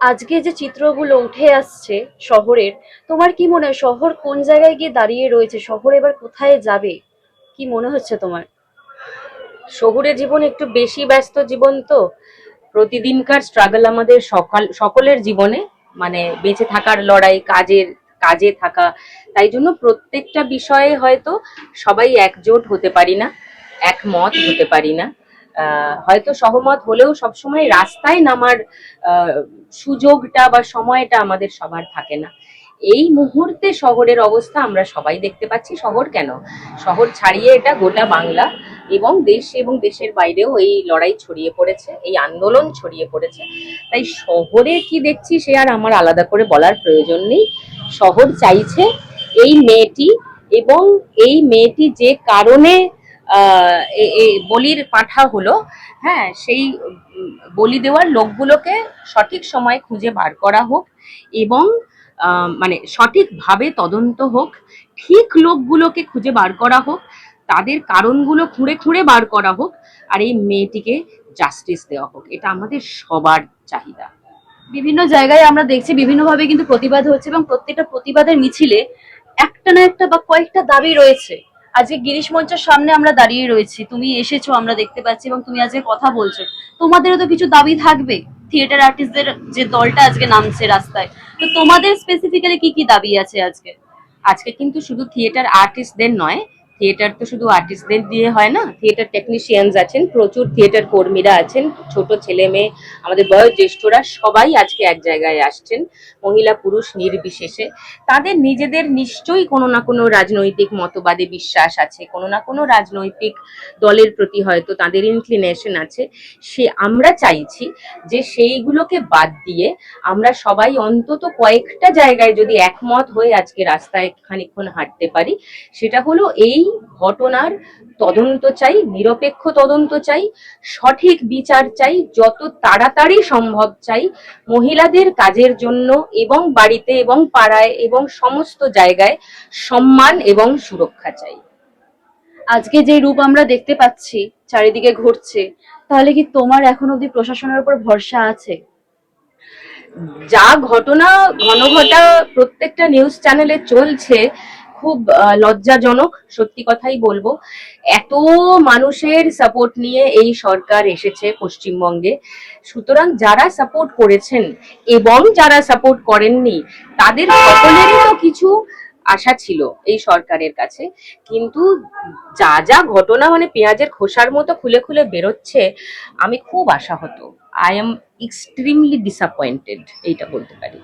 আজকে যে চিত্রগুলো উঠে আসছে শহরের, তোমার কি মনে হয় শহর কোন জায়গায় গিয়ে দাঁড়িয়ে রয়েছে? শহর এবার কোথায় যাবে? কি মনে হচ্ছে তোমার? শহুরে জীবন একটু বেশি ব্যস্ত জীবন তো। প্রতিদিনকার স্ট্রাগল আমাদের সকাল, সকলের জীবনে মানে বেঁচে থাকার লড়াই, কাজের, কাজে থাকা। তাই জন্য প্রত্যেকটা বিষয়ে হয়তো সবাই একজোট হতে পারি না, একমত হতে পারি না। হয়তো সহমত হলেও সবসময় রাস্তায় নামার সুযোগটা বা সময়টা আমাদের সবার থাকে না। এই মুহূর্তে শহরের অবস্থা আমরা সবাই দেখতে পাচ্ছি। শহর কেন? শহর ছাড়িয়ে এটা গোটা বাংলা এবং দেশ এবং দেশের বাইরেও এই লড়াই ছড়িয়ে পড়েছে, এই আন্দোলন ছড়িয়ে পড়েছে। তাই শহরে কি দেখছি সে আর আমার আলাদা করে বলার প্রয়োজন নেই। শহর চাইছে এই মেয়েটি এবং এই মেয়েটি যে কারণে বলির পাঠা হলো হ্যাঁ সেই বলি দেওয়ার লোকগুলোকে সঠিক সময় খুঁজে বার করা হোক এবং মানে সঠিকভাবে তদন্ত হোক, ঠিক লোকগুলোকে খুঁজে বার করা হোক, তাদের কারণগুলো খুঁড়ে খুঁড়ে বার করা হোক, আর এই মেয়েটিকে জাস্টিস দেওয়া হোক। এটা আমাদের সবার চাহিদা। বিভিন্ন জায়গায় আমরা দেখছি বিভিন্নভাবে কিন্তু প্রতিবাদ হচ্ছে এবং প্রত্যেকটা প্রতিবাদের মিছিলে একটা না একটা বা কয়েকটা দাবি রয়েছে। আজকে গিরিশ মঞ্চের সামনে আমরা দাঁড়িয়ে রয়েছি। তুমি এসেছ, আমরা দেখতে পাচ্ছি এবং তুমি আজকে কথা বলছো। তোমাদেরও তো কিছু দাবি থাকবে? থিয়েটার আর্টিস্টদের যে দলটা আজকে নামছে রাস্তায়। তো তোমাদের স্পেসিফিক্যালি কি কি দাবি আছে আজকে? আজকে কিন্তু শুধু থিয়েটার আর্টিস্টদের নয় থিয়েটার তো শুধু আর্টিস্টদের দিয়ে হয় না, থিয়েটার টেকনিশিয়ানস আছেন, প্রচুর থিয়েটার কর্মীরা আছেন, ছোট ছেলে মেয়ে, আমাদের বয়োজ্যেষ্ঠরা সবাই আজকে এক জায়গায় আসছেন, মহিলা পুরুষ নির্বিশেষে। তাদের নিজেদের নিশ্চয়ই কোনো না কোনো রাজনৈতিক মতবাদে বিশ্বাস আছে, কোনো না কোনো রাজনৈতিক দলের প্রতি হয়তো তাদের ইনক্লিনেশন আছে। সে আমরা চাইছি যে সেইগুলোকে বাদ দিয়ে আমরা সবাই অন্তত কয়েকটা জায়গায় যদি একমত হয়ে আজকে রাস্তায় খানিকক্ষণ হাঁটতে পারি, সেটা হলো এই ঘটনার তদন্ত চাই নিরপেক্ষ তদন্ত চাই সঠিক বিচার চাই যত তাড়াতাড়ি সম্ভব চাই মহিলাদের কাজের জন্য এবং বাড়িতে এবং পাড়ায় এবং সমস্ত জায়গায় সম্মান এবং সুরক্ষা চাই। আজকে যে রূপ আমরা দেখতে পাচ্ছি চারিদিকে ঘটছে তাহলে কি তোমার এখন অব্দি প্রশাসনের উপর ভরসা আছে? যা ঘটনা ঘন ঘটা প্রত্যেকটা নিউজ চ্যানেলে চলছে খুব লজ্জাজনক, সত্যি কথাই বলব। এত মানুষের সাপোর্ট নিয়ে এই সরকার এসেছে পশ্চিমবঙ্গে। সুতরাং যারা সাপোর্ট করেছেন এবং যারা সাপোর্ট করেননি, তাদের সকলেরই তো কিছু আশা ছিল এই সরকারের কাছে। কিন্তু যা যা ঘটনা মানে পেঁয়াজের খোসার মতো খুলে খুলে বেরোচ্ছে, আমি খুব আশা হতো আই এম এক্সট্রিমলি ডিসঅ্যাপয়েন্টেড এইটা বলতে পারি।